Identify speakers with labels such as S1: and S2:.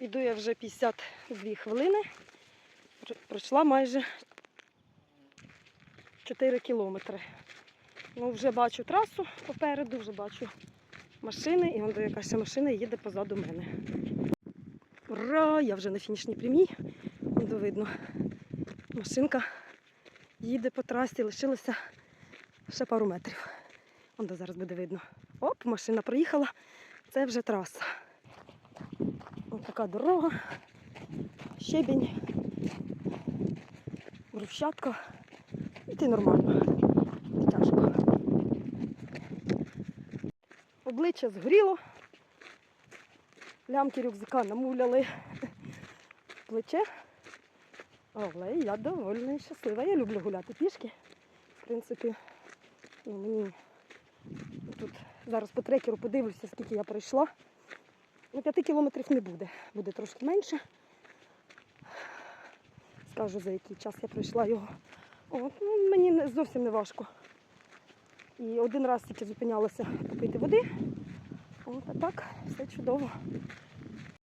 S1: Іду я вже 52 хвилини. Пройшла майже 4 кілометри. Ну, вже бачу трасу попереду, вже бачу машини, і вон до якась машина їде позаду мене. Ура! Я вже на фінішній прямій. Вон видно. Машинка їде по трасі, лишилося ще пару метрів. Вон зараз буде видно. Оп, машина проїхала. Це вже траса. Ось така дорога, щебінь, брусчатка. Іти нормально, не тяжко. Обличчя згоріло, лямки рюкзака намуляли плече. Але я довольна і щаслива. Я люблю гуляти пішки. В принципі, мені тут зараз по трекеру подивлюся, скільки я пройшла. Ну, 5 кілометрів не буде, буде трошки менше. Скажу, за який час я пройшла його. От, ну, мені зовсім не важко. І один раз тільки зупинялася попити води. От, а так, все чудово.